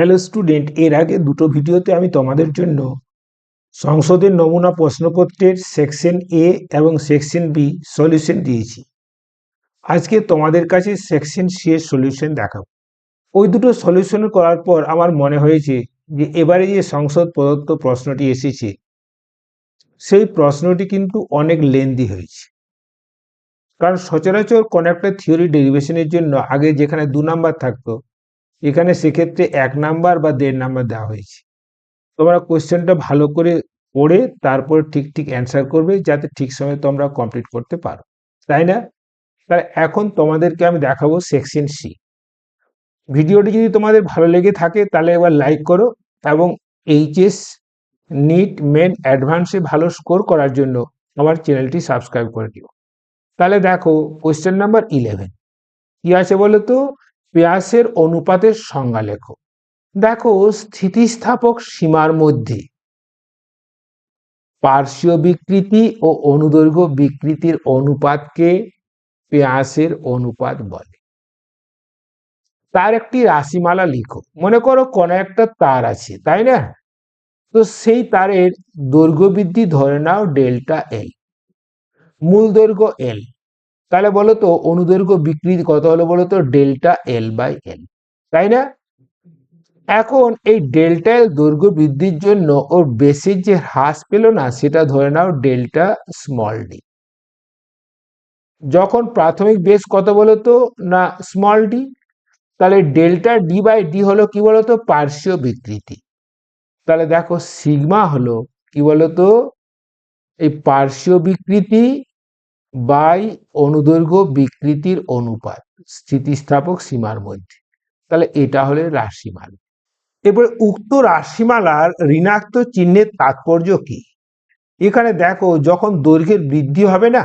Hello student এর আগে দুটো ভিডিওতে আমি তোমাদের জন্য সংসদের নমুনা প্রশ্নপত্রের সেকশন এ এবং সেকশন বি সলিউশন দিয়েছি। আজকে তোমাদের কাছে সেকশন সি এর সলিউশন দেখাবো। ওই দুটো সলিউশন করার পর আমার মনে হয়েছে যে এবারে যে সংসদ প্রদত্ত প্রশ্নটি এসেছে, সেই প্রশ্নটি কিন্তু অনেক লেন্দি হয়েছে। কারণ সচরাচর কোনো একটা থিওরি ডেরিভেশনের জন্য আগে যেখানে দু নাম্বার থাকতো এখানে সেক্ষেত্রে এক নাম্বার বা দেড় নাম্বার দেওয়া হয়েছে। তোমরা কোশ্চেনটা ভালো করে পড়ে তারপর ঠিক ঠিক অ্যান্সার করবে যাতে ঠিক সময়ে তোমরা কমপ্লিট করতে পারো। তাই না? তাই এখন তোমাদেরকে আমি দেখাবো সেকশন সি। ভিডিওটি যদি তোমাদের ভালো লেগে থাকে তাহলে এবার লাইক করো এবং এইচএস নিট মেন অ্যাডভান্সে ভালো স্কোর করার জন্য আমার চ্যানেলটি সাবস্ক্রাইব করে দিও। তাহলে দেখো কোশ্চেন নাম্বার ইলেভেন। কি আছে বলো তো পেয়াসের অনুপাতের সংজ্ঞা লেখো। দেখো, স্থিতিস্থাপক সীমার মধ্যে। পার্শ্বীয় বিকৃতি ও অনুদৈর্ঘ্য বিকৃতির অনুপাতকে পেয়াসের অনুপাত বলে। তার একটি রাশিমালা লিখো। মনে করো, কোনো একটা তার আছে, তাই না? তো সেই তারের দৈর্ঘ্য বৃদ্ধি ধরে নাও ডেল্টা এল। মূল দৈর্ঘ্য এল। তাহলে বলো তো অনুদৈর্ঘ্য বিকৃতি কত হলো বলো তো ডেল্টা এল বাই এল তাই না? এখন এই ডেল্টা এল দৈর্ঘ্য বৃদ্ধির জন্য ওর বেসের যে হ্রাস পেল না, সেটা ধরে নাও ডেল্টা স্মল ডি যখন প্রাথমিক বেস কত বলো তো না স্মল ডি তাহলে ডেল্টা ডি বাই ডি হলো কি বলতো? পার্শ্বীয় বিকৃতি। তাহলে দেখো সিগমা হলো কি বলতো? এই পার্শ্বীয় বিকৃতি বাই অনুদৈর্ঘ্য বিকৃতির অনুপাত, স্থিতিস্থাপক সীমার মধ্যে। তাহলে এটা হলে রাশিমালা। এবার উক্ত রাশিমালার ঋণাত্মক চিহ্নের তাৎপর্য কি? এখানে দেখো যখন দৈর্ঘ্যের বৃদ্ধি হবে না,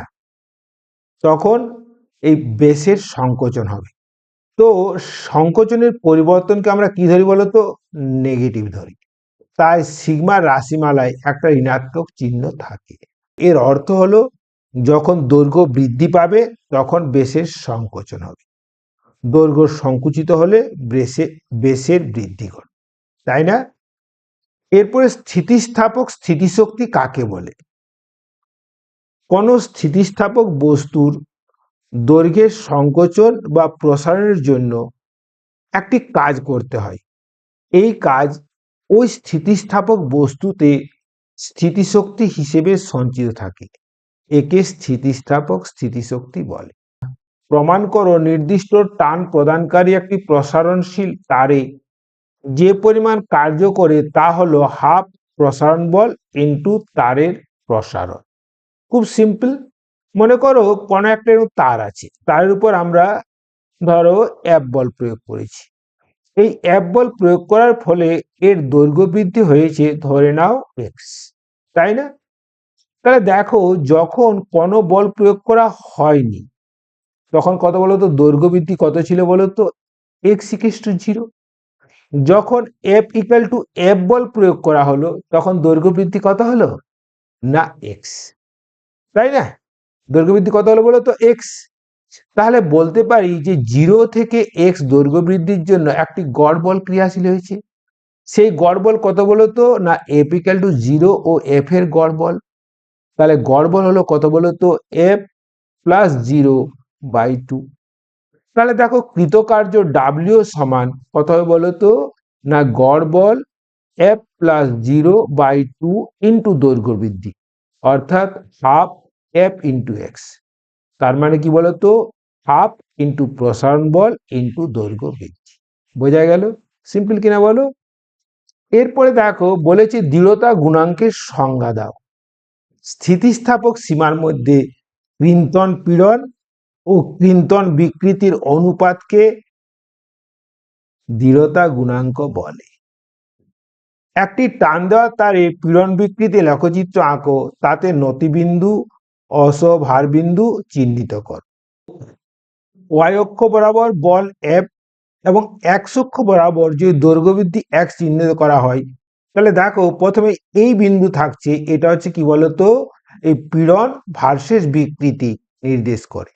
তখন এই বেশের সংকোচন হবে। তো সংকোচনের পরিবর্তনকে আমরা কি ধরি বলতো? নেগেটিভ ধরি। তাই সিগমার রাশিমালায় একটা ঋণাত্মক চিহ্ন থাকে। এর অর্থ হলো যখন দৈর্ঘ্য বৃদ্ধি পাবে, তখন বেশের সংকোচন হবে। দৈর্ঘ্য সংকুচিত হলে বেসে বেসের বৃদ্ধি ঘটে। তাই না? এরপরে স্থিতিস্থাপক স্থিতিশক্তি কাকে বলে? কোন স্থিতিস্থাপক বস্তুর দৈর্ঘ্যের সংকোচন বা প্রসারণের জন্য একটি কাজ করতে হয়। এই কাজ ওই স্থিতিস্থাপক বস্তুতে স্থিতিশক্তি হিসেবে সঞ্চিত থাকে। একে স্থিতিস্থাপক স্থিতিশক্তি বলে। প্রমাণ করো নির্দিষ্ট টান প্রদানকারী একটি প্রসারণশীল তারে। যে পরিমাণ কার্য করে তা হলো হাফ প্রসারণ বল ইন্টু তারের প্রসারণ। খুব সিম্পল মনে করো কোনো একটা তার আছে। তারের উপর আমরা ধরো অ্যাপ বল প্রয়োগ করেছি। এই অ্যাপ বল প্রয়োগ করার ফলে এর দৈর্ঘ্য বৃদ্ধি হয়েছে ধরে নাও এক্স তাই না? তাহলে দেখো যখন কোনো বল প্রয়োগ করা হয়নি, তখন কত বলতো? দৈর্ঘ্য বৃদ্ধি কত ছিল বলতো? এক্স ইকেস টু জিরো যখন এফ ইকাল টু এফ বল প্রয়োগ করা হলো, তখন দৈর্ঘ্য বৃদ্ধি কত হলো? না এক্স তাই না? দৈর্ঘ্য বৃদ্ধি কত হলো বলো তো এক্স তাহলে বলতে পারি যে জিরো থেকে এক্স দৈর্ঘ্য বৃদ্ধির জন্য একটি গড় বল ক্রিয়াশীল হয়েছে। সেই গড় বল কত বলতো? না এফ টু জিরো ও এফ এর গড় বল। তাহলে গড় বল হলো কত বলতো F plus zero by two তাহলে দেখো কৃতকার্য ডাব্লিউ সমান কত হবে বলতো না, গড় বল F plus zero by two into দৈর্ঘ্য বৃদ্ধি অর্থাৎ হাফ এফ ইন্টু এক্স তার মানে কি বলতো হাফ ইন্টু প্রসারণ বল ইন্টু দৈর্ঘ্য বৃদ্ধি বোঝা গেল? সিম্পল কিনা বলো? এরপরে দেখো বলেছে দৃঢ়তা গুণাঙ্কের সংজ্ঞা দাও। স্থিতিস্থাপক সীমার মধ্যে কৃন্তন পীড়ন ও কৃন্তন বিকৃতির অনুপাতকে দৃঢ়তা গুণাঙ্ক বলে। একটি টান দেওয়া তারে পীড়ন বিকৃতি লেখচিত্র আঁকো, তাতে নতিবিন্দু অসভারবিন্দু চিহ্নিত কর। ওয়াই অক্ষ বরাবর বল এফ এবং এক্স অক্ষ বরাবর যদি দৈর্ঘ্যবৃদ্ধি এক চিহ্নিত করা হয় তাহলে দেখো, প্রথমে এই বিন্দু থাকছে, এটা হচ্ছে কি বলতো? এই পীড়ন ভার্সেস বিকৃতি নির্দেশ করে।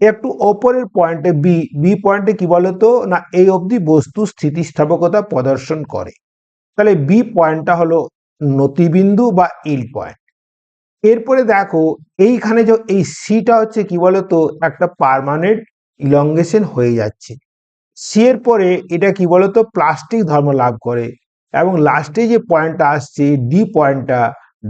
একটু ওপরের পয়েন্টে বি বি পয়েন্টে কি বলতো? না, এই অবধি বস্তু স্থিতিস্থাপকতা প্রদর্শন করে। তাহলে বি পয়েন্টটা হলো নতিবিন্দু বা ইল পয়েন্ট এরপরে দেখো, এইখানে যে, এই সিটা হচ্ছে কি বলতো? একটা পার্মানেন্ট ইলঙ্গেশন হয়ে যাচ্ছে। সি এর পরে এটা কি বলতো? প্লাস্টিক ধর্ম লাভ করে। এবং লাস্টে যে পয়েন্টটা আসছে ডি পয়েন্টটা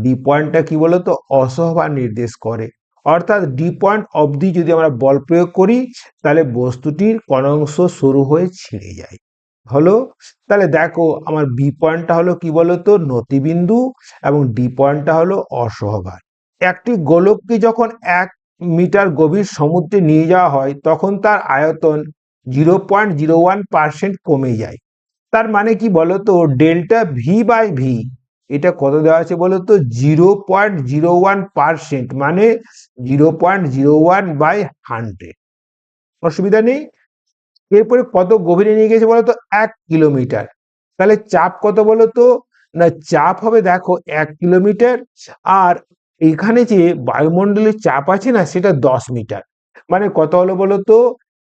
ডি পয়েন্টটা কি বলতো? অসহবার নির্দেশ করে। অর্থাৎ ডি পয়েন্ট অবধি যদি আমরা বল প্রয়োগ করি, তাহলে বস্তুটির কোন অংশ শুরু হয়ে ছিঁড়ে যায়। হলো? তাহলে দেখো, আমার বি পয়েন্টটা হলো কি বলতো? নতিবিন্দু এবং ডি পয়েন্টটা হলো অসহবার একটি গোলককে যখন এক মিটার গভীর সমুদ্রে নিয়ে যাওয়া হয়, তখন তার আয়তন zero point zero one percent কমে যায়। তার মানে কি বলতো? ডেল্টা ভি বাই ভি এটা কত দেওয়া আছে বলতো? Zero point zero one percent মানে zero point zero one by hundred অসুবিধা নেই। এরপরে কত গভীরে নিয়ে গেছে বলতো? এক কিলোমিটার। তাহলে চাপ কত বলতো? না, চাপ হবে দেখো, এক কিলোমিটার। আর এখানে যে বায়ুমণ্ডলের চাপ আছে না, সেটা দশ মিটার। মানে কত হলো বলতো?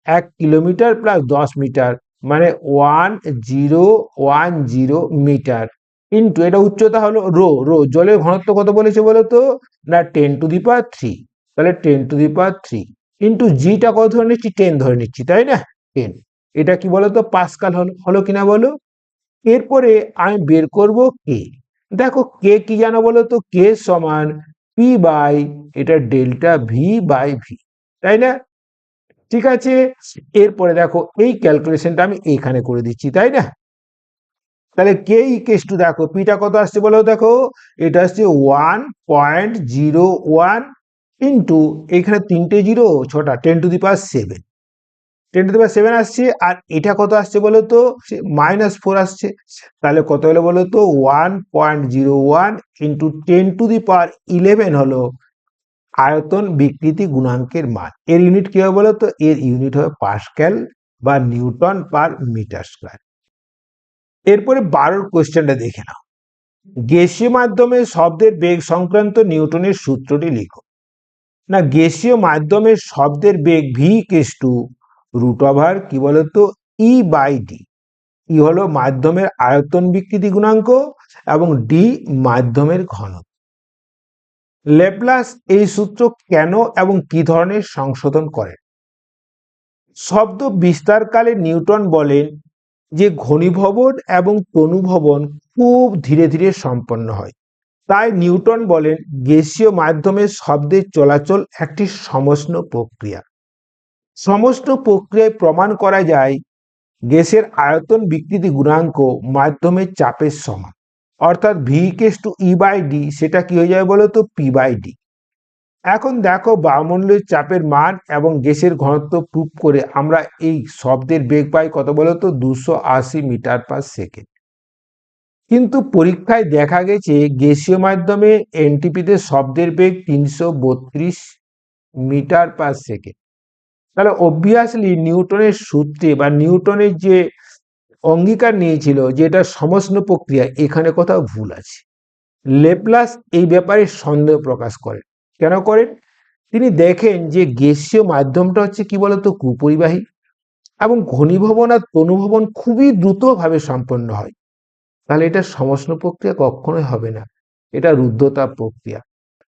এক কিলোমিটার প্লাস দশ মিটার। মানে one zero one zero metre into এটা উচ্চতা হলো রো রো জলের ঘনত্ব কত বলেছে বলতো? না ten to the power three তাহলে ten to the power three into zeta কত ধরে নিচ্ছি? টেন ধরে নিচ্ছি, তাই না? টেন এটা কি বলতো? পাসকাল হলো হলো কিনা বলো? এরপরে আমি বের করব কে দেখো কে কি জানো বলো তো কে সমান পি বাই এটা ডেল্টা ভি বাই ভি তাই না? ঠিক আছে? এরপরে দেখো, এই ক্যালকুলেশনটা আমি এইখানে করে দিচ্ছি, তাই না? তাহলে কে ইকেস টু দেখো পিটা কত আসছে বলো দেখো? এটা আসছে one point zero one into এখানে তিনটে জিরো ছটা ten to the power seven ten to the power seven আসছে, আর এটা কত আসছে বলো তো? মাইনাস ফোর আসছে। তাহলে কত হলো বলো তো? One point zero one into ten to the power eleven হলো। আয়তন বিকৃতি গুণাঙ্কের মান। এর ইউনিট কি হবে বলো তো এর ইউনিট হবে পাস্ক্যাল বা নিউটন পার মিটার স্কোয়ার। এরপরে বারোর কোয়েশ্চেনটা দেখে নাও। গ্যাসীয় মাধ্যমে শব্দের বেগ সংক্রান্ত নিউটনের সূত্রটি লিখো। না, গ্যাসীয় মাধ্যমে শব্দের বেগ V equals to root over কি বলতো? ই বাই ডি ই হলো মাধ্যমের আয়তন বিকৃতি গুণাঙ্ক এবং ডি মাধ্যমের ঘনত্ব। লেপ্লাস এই সূত্র কেন এবং কি ধরনের সংশোধন করেন শব্দ বিস্তারকালে নিউটন বলেন যে ঘনীভবন এবং তনুভবন খুব ধীরে ধীরে সম্পন্ন হয়। তাই নিউটন বলেন গ্যাসীয় মাধ্যমে শব্দের চলাচল একটি সমষ্ণ প্রক্রিয়া। সমস্ত প্রক্রিয়ায় প্রমাণ করা যায়, গ্যাসের আয়তন বিকৃতি গুণাঙ্ক মাধ্যমের চাপের সমান। অর্থাৎ V equals to E by D সেটা কি হয়ে যাবে বলো তো পি বাই ডি এখন দেখো বায়ুমণ্ডলের চাপের মান এবং গ্যাসের ঘনত্ব প্রুফ করে আমরা এই শব্দের বেগ পাই কত বলো তো দুশো আশি মিটার পার সেকেন্ড কিন্তু পরীক্ষায় দেখা গেছে গ্যাসীয় মাধ্যমে এনটিপিতে শব্দের বেগ তিনশো বত্রিশ মিটার পার সেকেন্ড তাহলে অবভিয়াসলি নিউটনের সূত্রে বা নিউটনের যে অঙ্গীকার নিয়েছিল যে এটা সমষ্ণ প্রক্রিয়া, এখানে কোথাও ভুল আছে। লেপ্লাস এই ব্যাপারে সন্দেহ প্রকাশ করেন। কেন করেন? তিনি দেখেন যে গ্যাসীয় মাধ্যমটা হচ্ছে কি বলতো, কুপরিবাহী এবং ঘনীভবন আর তনুভবন খুবই দ্রুতভাবে সম্পন্ন হয়। তাহলে এটা সমষ্ণ প্রক্রিয়া কখনোই হবে না। এটা রুদ্ধতাপ প্রক্রিয়া।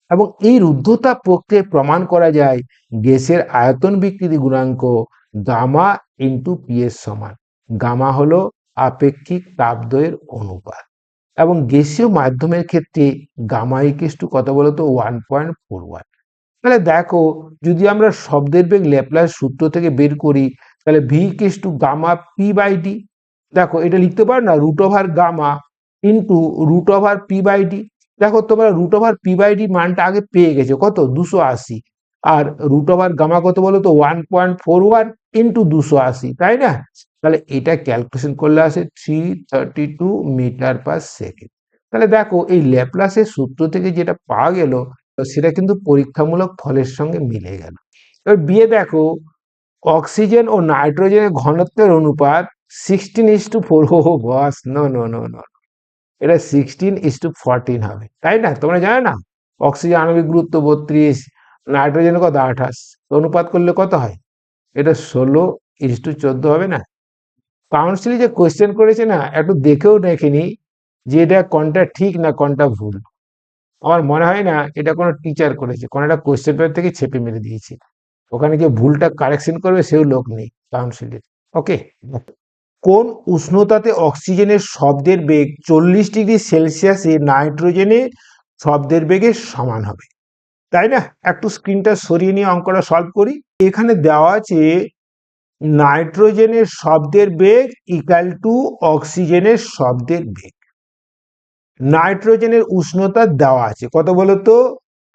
এবং এই রুদ্ধতাপ প্রক্রিয়ায় প্রমাণ করা যায়, গ্যাসের আয়তন বিকৃতি গুণাঙ্ক গামা ইন্টু পি এর সমান। গামা হলো আপেক্ষিক তাপদ্বয়ের অনুপাত। এবং গ্যাসীয় মাধ্যমের ক্ষেত্রে গামা ইকেস টু কত বলতো? ওয়ান পয়েন্ট ফোর ওয়ান তাহলে দেখো, যদি আমরা শব্দের বেগ ল্যাপ্লাস সূত্র থেকে বের করি, তাহলে V equals to gamma P by D দেখো, এটা লিখতে পারো না? Root over gamma into root over P by D দেখো, তোমরা root over P by D মানটা আগে পেয়ে গেছো। কত? দুশো আশি। আর রুট ওভার গামা কত বলো তো one point four one into দুশো আশি। তাই না? তাহলে এটা ক্যালকুলেশন করলে আসে three thirty two metre per second তাহলে দেখো, এই ল্যাপ্লাসের সূত্র থেকে যেটা পাওয়া গেল সেটা কিন্তু পরীক্ষামূলক ফলের সঙ্গে মিলে গেল। এবার বিয়ে দেখো অক্সিজেন ও নাইট্রোজেনের ঘনত্বের অনুপাত সিক্সটিন ইস টু ফোর ও বস নো নো নো নো এটা সিক্সটিন ইস টু ফোরটিন হবে, তাই না? তোমরা জানো না? অক্সিজেন আণবিক গুরুত্ব বত্রিশ নাইট্রোজেন কত আঠাশ অনুপাত করলে কত হয়? এটা ষোলো ইস টু চোদ্দ হবে না? কাউন্সিলে যে কোয়েশ্চেন করেছে না, একটু দেখেও দেখেনি যে এটা কোনটা ঠিক না কোনটা ভুল। আমার মনে হয় না এটা কোনো টিচার করেছে, কোনো একটা কোয়েশ্চেন পেপার থেকে ছেপে মেরে দিয়েছে। ওখানে যে ভুলটা কারেকশন করবে সেও লোক নেই কাউন্সিলের ওকে কোন উষ্ণতাতে অক্সিজেনের শব্দের বেগ চল্লিশ ডিগ্রি সেলসিয়াসে নাইট্রোজেনের শব্দের বেগের সমান হবে? তাই না? একটু স্ক্রিনটা সরিয়ে নিয়ে অঙ্কটা সলভ করি। এখানে দেওয়া আছে নাইট্রোজেনের শব্দের বেগ ইকাল টু অক্সিজেনের শব্দের বেগ। নাইট্রোজেনের উষ্ণতা দেওয়া আছে, কত বলতো?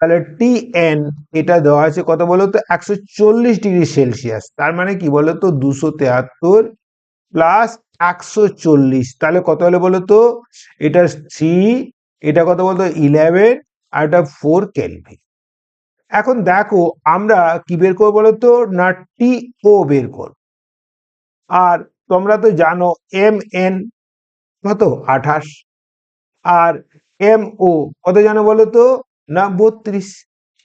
তাহলে টি এন এটা দেওয়া আছে কত বলতো? একশো চল্লিশ ডিগ্রি সেলসিয়াস, তার মানে কি বলতো? দুশো তেহাত্তর প্লাস একশো চল্লিশ, তাহলে কত হলে বলতো? এটা থ্রি এটা কত বলতো? ইলেভেন আর এটা ফোর কেলভি এখন দেখো আমরা কি বের করব বলতো? না টি ও বের কর আর তোমরা তো জানো এম এন কত? আঠাশ। আর এম ও কত জানো বলো তো না, বত্রিশ।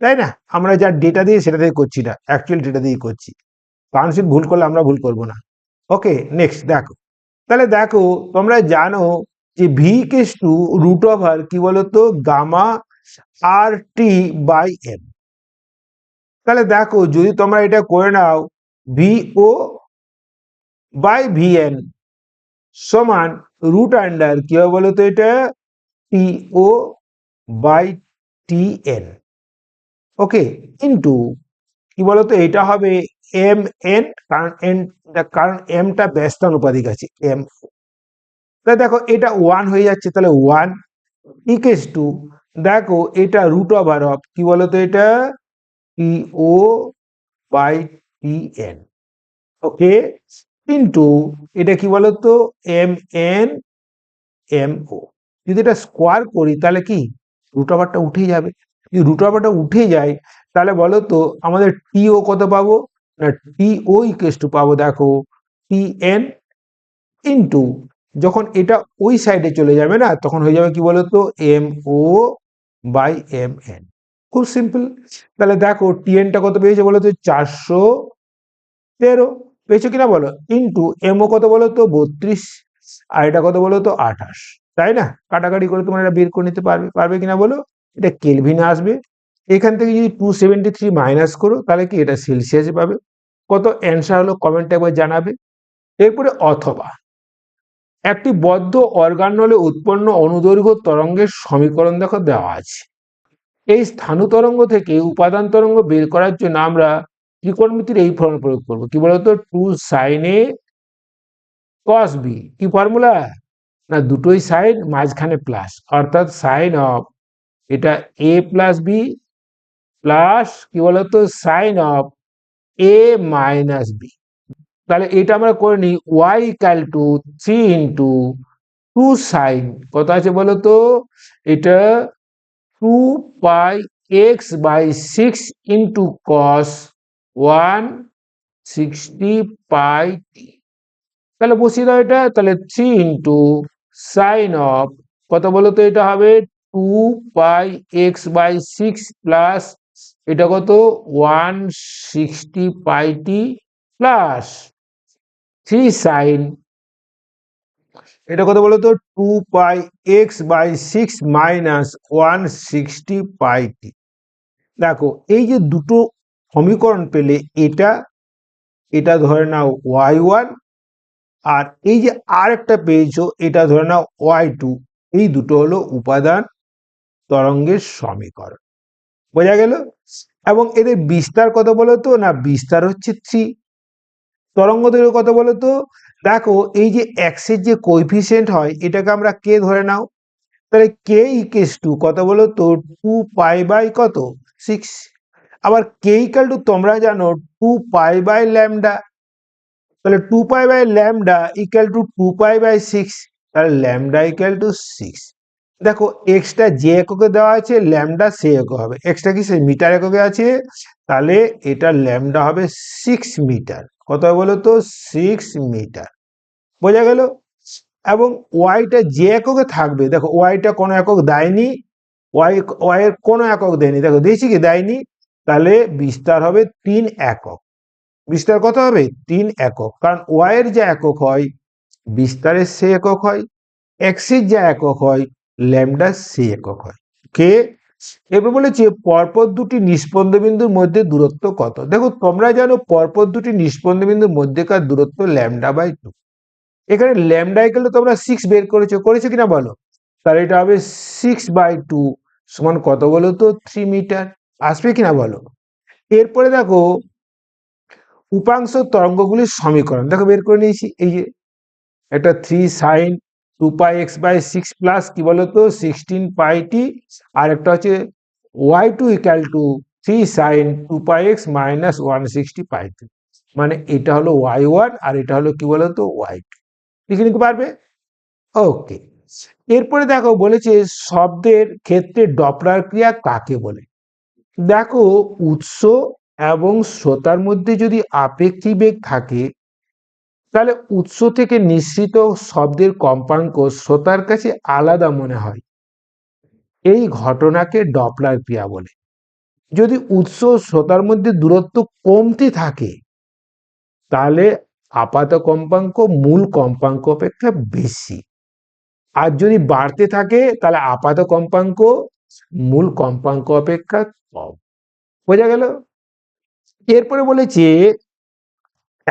তাই না? আমরা যা ডেটা দিয়ে সেটা দিয়ে করছি না অ্যাকচুয়াল ডেটা দিয়ে করছি। কাউন্সিল ভুল করলে আমরা ভুল করব না। ওকে নেক্সট দেখো। তাহলে দেখো, তোমরা জানো যে V equals to root over কি বলতো? Gamma R T by M তাহলে দেখো, যদি তোমরা এটা করে নাও V O by V N সমান রুট আন্ডার কি হবে বলতো এটা? T O by T N okay into কি বলতো, এটা হবে এম এন কারণ এন কারণ এমটা ব্যস্ত ব্যস্তানুপাতিক আছে এম তাহলে দেখো, এটা ওয়ান হয়ে যাচ্ছে, তাহলে ওয়ান ইকেস টু দেখো, এটা রুট ওভার অফ কি বলতো এটা? By T N okay into এটা কি বলতো? এম এন এম ও যদি এটা স্কোয়ার করি, তাহলে কি? রুট ওভারটা উঠে যাবে। যদি রুট ওভারটা উঠে যায়, তাহলে বলো তো আমাদের টি ও কত পাবো? না টি ও ইকেস টু পাবো, দেখো টি এন ইন্টু যখন এটা ওই সাইডে চলে যাবে না, তখন হয়ে যাবে কি বলতো? M O by M N খুব সিম্পল তাহলে দেখো টিএনটা কত পেয়েছে বলো তো? চারশো তেরো। পেয়েছ কিনা বলো? ইন্টু এমও কত বলো তো? বত্রিশ। আর এটা কত বলো তো? আঠাশ। তাই না? কাটাকাটি করে তোমরা এটা বের করে নিতে পারবে। পারবে কিনা বলো? এটা কেলভিনে আসবে। এখান থেকে যদি টু সেভেন্টি থ্রি মাইনাস করো, তাহলে কি এটা সেলসিয়াসে পাবে। কত? অ্যান্সার হলো কমেন্টে একবার জানাবে। এরপরে অথবা। একটি বদ্ধ অর্গানলে উৎপন্ন অনুদৈর্ঘ্য তরঙ্গের সমীকরণ দেখো দেওয়া আছে। এই স্থানু তরঙ্গ থেকে উপাদান তরঙ্গ বের করার জন্য আমরা ত্রিকোণমিতির এই ফর্মুলা প্রয়োগ করব। কি বলতো? Two sine A cos B কি ফর্মুলা না, দুটোই সাইন, মাঝখানে প্লাস। অর্থাৎ সাইন অফ এটা এ প্লাস বি প্লাস কি বলতো? Sine of A minus B তাহলে এটা আমরা করে নিই Y equal to three into two sine কত আছে বলো তো এটা two pi X by six into cos one sixty pi T তাহলে বসিয়ে দাও এটা, তাহলে থ্রি ইন্টু সাইন অফ কত বলো তো এটা হবে? Two pi X by six plus এটা কত? One sixty pi T plus three sine এটা কত বলো তো? Two pi X by six minus one sixty pi T দেখো, এই যে দুটো সমীকরণ পেলে এটা এটা ধরে নাও ওয়াই ওয়ান আর এই যে আর একটা পেয়েছ, এটা ধরে নাও ওয়াই টু এই দুটো হলো উপাদান তরঙ্গের সমীকরণ। বোঝা গেল? এবং এদের বিস্তার কত বলো তো? না, বিস্তার হচ্ছে থ্রি তরঙ্গ দৈর্ঘ্য কত বলো তো? দেখো, এই যে এক্সের যে কোইফিসিয়েন্ট হয়, এটাকে আমরা কে ধরে নাও। তাহলে কে ইকেস টু কত বলো তো? টু পাই বাই কত? সিক্স আবার কে ইকাল টু তোমরা জানো টু পাই বাই ল্যামডা তাহলে two pi by lambda equal to two pi by six তাহলে ল্যামডা ইকাল টু সিক্স দেখো এক্সটা যে এককে দেওয়া আছে ল্যামডা সে একক হবে। এক্সটা কি সে মিটার এককে আছে? তাহলে এটা ল্যামডা হবে সিক্স মিটার কত বলো তো? সিক্স মিটার বোঝা গেল? এবং ওয়াইটা যে এককে থাকবে, দেখো ওয়াইটা কোনো একক দেয়নি ওয়াই ওয়াইয়ের কোনো একক দেয়নি। দেখো দিয়েছি কি? দেয়নি। তাহলে বিস্তার হবে তিন একক। বিস্তার কত হবে? তিন একক। কারণ ওয়াইয়ের যা একক হয়, বিস্তারের সে একক হয় এক্সের যা একক হয় ল্যামডা সে একক হয়। কে? এবার বলেছে, পরপর দুটি নিষ্পন্দ বিন্দুর মধ্যে দূরত্ব কত? দেখো, তোমরা জানো পরপর দুটি নিষ্পন্দ বিন্দুর মধ্যেকার দূরত্ব ল্যামডা বাই টু। এখানে ল্যামডা গেলে তোমরা সিক্স বের করেছ করেছ কিনা বলো? তাহলে এটা হবে সিক্স বাই টু সমান কত বলো তো? Three metre. আসবে কিনা বলো? এরপরে দেখো, উপাংশ তরঙ্গগুলির সমীকরণ। দেখো, বের করে নিয়েছি, এই যে, একটা three sine two pi X by six plus কি বলতো? সিক্সটিন পাই টি আর একটা হচ্ছে Y two equal to three sine two pi X minus one sixty pi two মানে এটা হলো ওয়াই ওয়ান আর এটা হলো কি বলতো? ওয়াই টু লিখে নিতে পারবে? ওকে। এরপরে দেখো বলেছে শব্দের ক্ষেত্রে ডপলার ক্রিয়া কাকে বলে? দেখো উৎস এবং শ্রোতার মধ্যে যদি আপেক্ষিক বেগ থাকে তাহলে উৎস থেকে নিঃসৃত শব্দের কম্পাঙ্ক শ্রোতার কাছে আলাদা মনে হয়। এই ঘটনাকে ডপলার ক্রিয়া বলে। যদি উৎস শ্রোতার মধ্যে দূরত্ব কমতে থাকে, তাহলে আপাত কম্পাঙ্ক মূল কম্পাঙ্ক অপেক্ষা বেশি। আর যদি বাড়তে থাকে, তাহলে আপাত কম্পাঙ্ক মূল কম্পাঙ্ক অপেক্ষা কম। বোঝা গেল? এরপরে বলেছে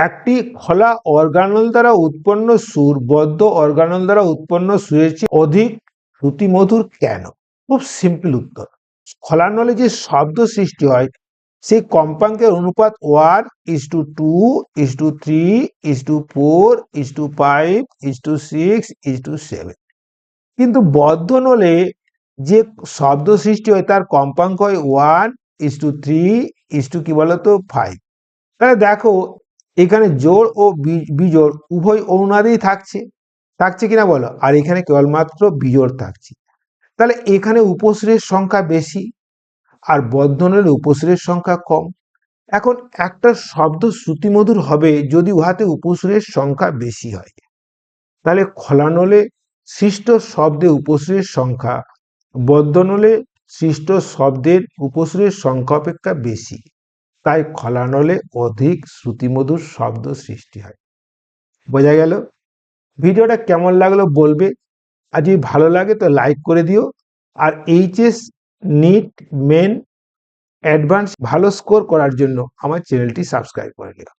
একটি খোলা অর্গানল দ্বারা উৎপন্ন সুর, বদ্ধ অর্গানল দ্বারা উৎপন্ন সুরের চেয়ে অধিক শ্রুতিমধুর কেন? খুব সিম্পল উত্তর। খোলা নলে যে শব্দ সৃষ্টি হয়, সেই কম্পাঙ্কের অনুপাত one is to two is to three is to four is to five is to six is to seven কিন্তু বদ্ধ নলে যে শব্দ সৃষ্টি হয়, তার কম্পাঙ্ক হয় one is to three is to কি বলতো? ফাইভ তাহলে দেখো এখানে জোড় ও বিজোড় উভয় অনুনাদেই থাকছে। থাকছে কিনা বলো? আর এখানে কেবলমাত্র বিজোড় থাকছে। তাহলে এখানে উপশ্রের সংখ্যা বেশি আর বদ্ধনের উপশ্রের সংখ্যা কম। এখন একটা শব্দ শ্রুতিমধুর হবে যদি উহাতে উপশ্রের সংখ্যা বেশি হয়। তাহলে খলানলে সৃষ্ট শব্দে উপশ্রের সংখ্যা বদ্ধনলে সৃষ্ট শব্দের উপশ্রের সংখ্যা অপেক্ষা বেশি। তাই খলানলে অধিক শ্রুতিমধুর শব্দ সৃষ্টি হয়। বোঝা গেল? ভিডিওটা কেমন লাগল বলবে? আর যদি ভালো লাগে তো লাইক করে দিও। আর এইচএস নিট মেন অ্যাডভান্স ভালো স্কোর করার জন্য আমার চ্যানেলটি সাবস্ক্রাইব করে নিও।